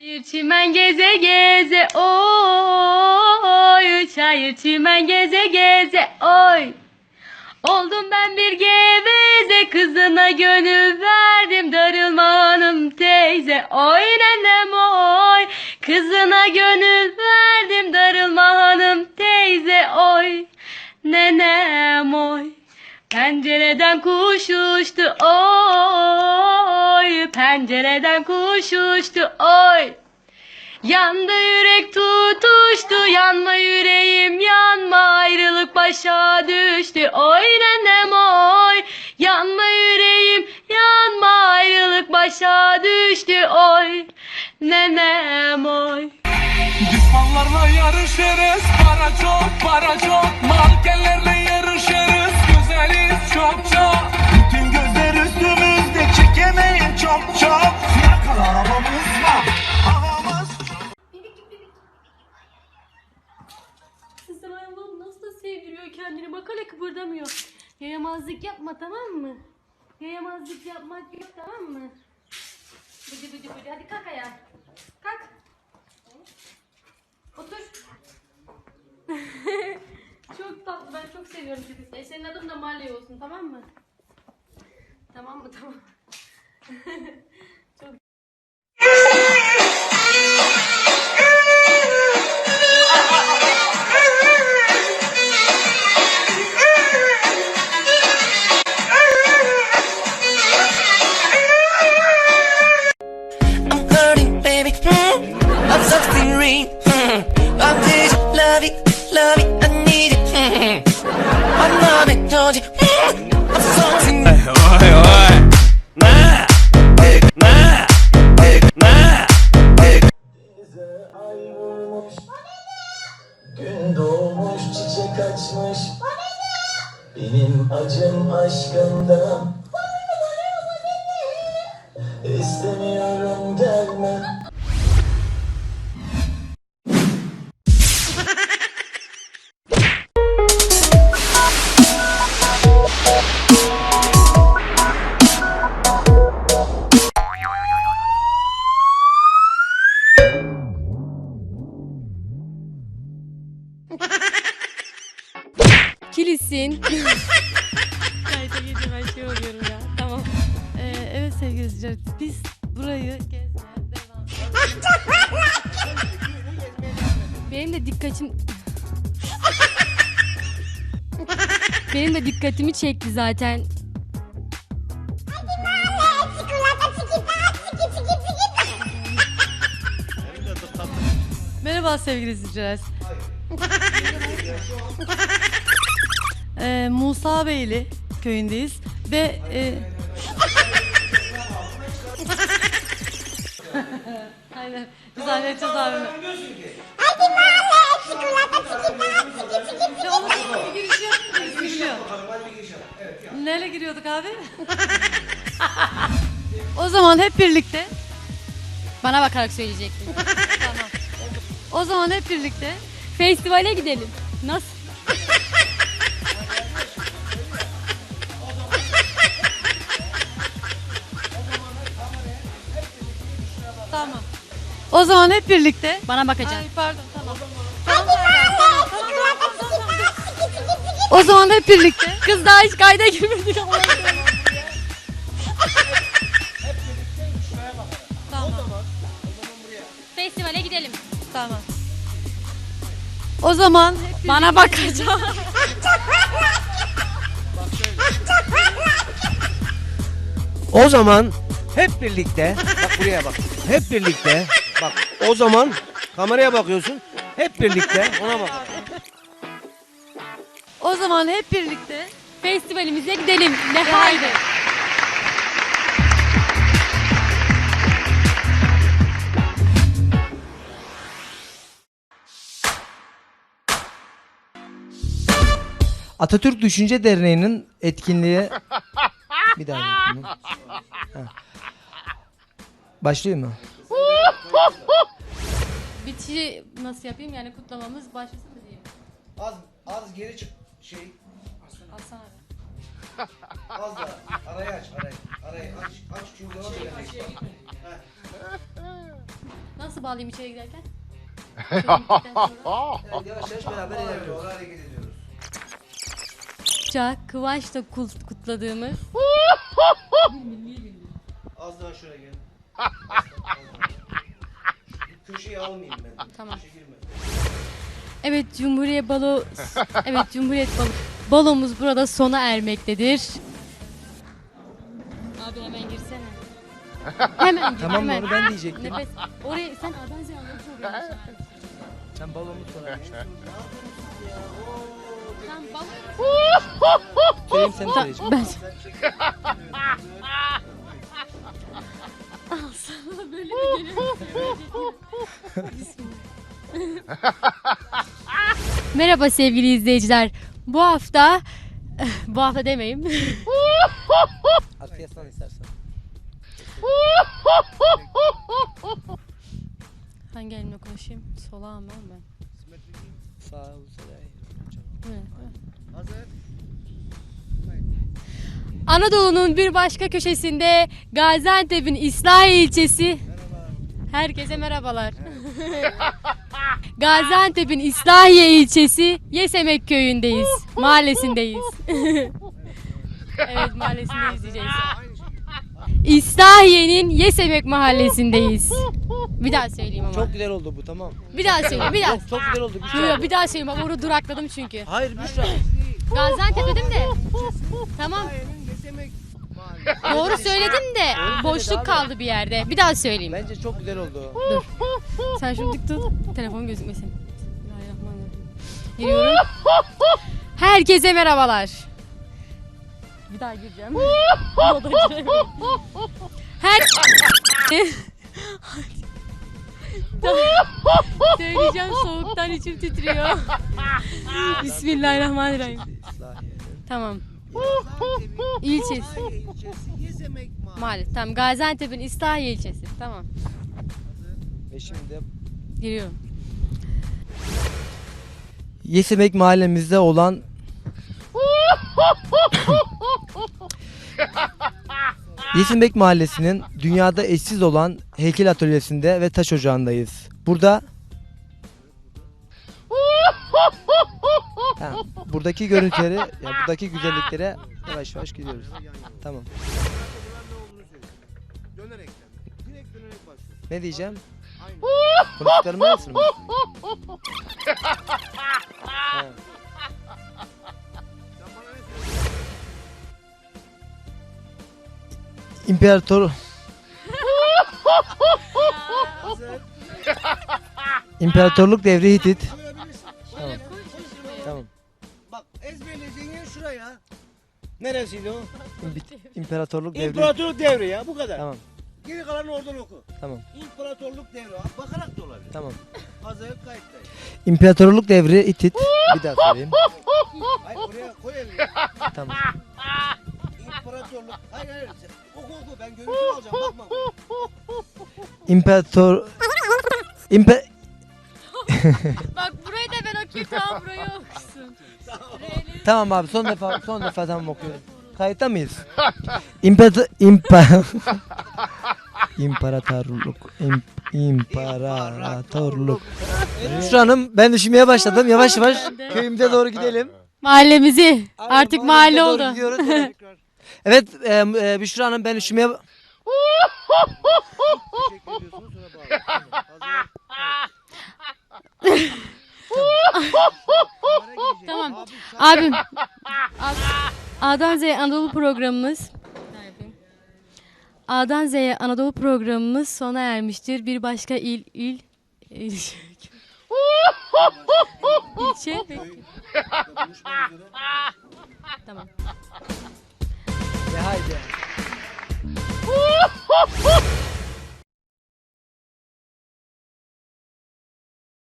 Çayır çimen geze geze oy. Çayır çimen geze geze oy. Oldum ben bir geveze kızına gönül verdim darılma hanım teyze. Oy nenem oy. Kızına gönül verdim darılma hanım teyze. Oy Nenem oy. Pencereden kuş uçtu oy Pencereden kuş uçtu oy. Yandı yürek tutuştu yanma yüreğim yanma ayrılık başa düştü. Oy nenem oy. Yanma yüreğim yanma ayrılık başa düştü. Oy nenem oy. Düşmanlarla yarışırız Para çok para çok. Mankenlerle Yayamazlık yapma tamam mı? Yayamazlık yapmak yok tamam mı? Bıcı bıcı bıcı hadi kalk ayağa. Kalk. Otur. çok tatlı ben çok seviyorum çocuk. E, senin adın da Marley olsun tamam mı? Tamam mı tamam. love it, love it. I need it. Mm. I love it, told you. I'm something? Ne? Ne? Bize ay vurmuş Gün doğmuş çiçek açmış Benim acım aşkından İstemiyorum gelme sevgili izleyiciler biz burayı gezmeye devam Benim de dikkatim... Benim de dikkatimi çekti zaten. Merhaba sevgili izleyiciler. Ee, Musa Beyli köyündeyiz ve e... Aynen. Biz halledeceğiz abimi. Ya oğlum, bir giriş yok. Biz biliyor. Neyle giriyorduk abi? o zaman hep birlikte. Bana bakarak söyleyecektin. tamam. O zaman hep birlikte festivale gidelim. Nasıl? O zaman hep birlikte. Bana bakacaksın. Ay pardon tamam. O zaman hep birlikte. Kız daha hiç kayda girmedi. tamam. Festivale gidelim. Tamam. O zaman hep Bana bakacağım. O zaman hep birlikte bak buraya bak. Hep birlikte bak o zaman kameraya bakıyorsun. Hep birlikte ona bak. o zaman hep birlikte Festivalimize gidelim. Ne haydi. Atatürk Düşünce Derneği'nin etkinliğe bir daha yapayım. Ha. Başlıyor mu? bitişi nasıl yapayım yani kutlamamız başlasın mı diyeyim. Az az geri çık şey Aslan abi. az da arayı aç arayı arayı aç aç çünkü devam edecek. Nasıl bağlayayım içeri giderken? Evet, yavaş yavaş beraber ilerliyoruz. Hareket ediyoruz. Çocukça Kıvanç'la kut- kutladığımız Az daha şuraya gel. Köşeyi almayayım ben. Tamam. Evet Cumhuriyet Balo Evet Cumhuriyet Balo Balomuz burada sona ermektedir. Abi hemen girsene. Hemen gir Tamam hemen. onu ben diyecektim. Nefes. Oraya sen Adan Ziyan'la oturuyorsun. Sen balonu sonra. Sen balo Söyleyeyim seni söyleyeceğim. Ben böyle bir geliyor. Merhaba sevgili izleyiciler. Bu hafta bu hafta demeyeyim. Arkaya istersen. Hangi elimle konuşayım? Sola ama ben. Sağ ol. Anadolu'nun bir başka köşesinde Gaziantep'in İslahiye ilçesi Herkese merhabalar. Gaziantep'in İslahiye ilçesi Yesemek köyündeyiz. Mahallesindeyiz. evet mahallesindeyiz diyeceğiz. İslahiye'nin Yesemek mahallesindeyiz. Bir daha söyleyeyim ama. Çok güzel oldu bu tamam. Bir daha söyleyeyim bir daha. Çok, çok güzel oldu. Büşra. yo, bir daha söyleyeyim bak orada durakladım çünkü. Hayır Büşra. Gaziantep dedim de. Tamam. Doğru söyledim de boşluk kaldı bir yerde. Bir daha söyleyeyim. Bence çok güzel oldu. Dur. Sen şunu dik tut. Telefon gözükmesin. Bismillahirrahmanirrahim. Giriyorum. Herkese merhabalar. Bir daha gireceğim. Moda giremiyorum. Her... Söyleyeceğim soğuktan içim titriyor. Bismillahirrahmanirrahim. İslahiye'nin. İlçesi. Mahalle. Tamam. Gaziantep'in İslahiye ilçesi. Tamam. Ve şimdi Giriyorum. Yesemek mahallemizde olan Yesemek mahallesinin dünyada eşsiz olan heykel atölyesinde ve taş ocağındayız. Burada Buradaki görüntüleri, ya buradaki güzelliklere yavaş yavaş gidiyoruz. Tamam. Ne diyeceğim? Konuştuklarımı nasıl mı? İmparator İmparatorluk devri Hitit. Neresiydi o? İmparatorluk devri. İmparatorluk devri ya bu kadar. Tamam. Geri kalanı oradan oku. Tamam. İmparatorluk devri. Ha, Bakarak da olabilir. Tamam. Hazır kayıttayız. İmparatorluk devri Hitit. Bir daha söyleyeyim. Hayır oraya koy elini. Tamam. İmparatorluk. Hayır hayır. Sen Oku oku ben görüntü alacağım bakma. İmparator İmpe Bak burayı da ben okuyayım tamam burayı okusun. Tamam abi son defa son defa tamam okuyorum. Kayıtta mıyız? İmparator impa İmparatorluk im, imparatorluk. Şu hanım ben düşünmeye başladım. Yavaş yavaş köyümüze doğru gidelim. Mahallemizi artık mahalle doğru oldu. gidiyoruz. Evet e, e, Büşra Hanım ben düşünmeye Tamam. Abim. Ab- A'dan Z'ye Anadolu programımız. A'dan Z'ye Anadolu programımız sona ermiştir. Bir başka il il il ilçe peki. Tamam. E, haydi.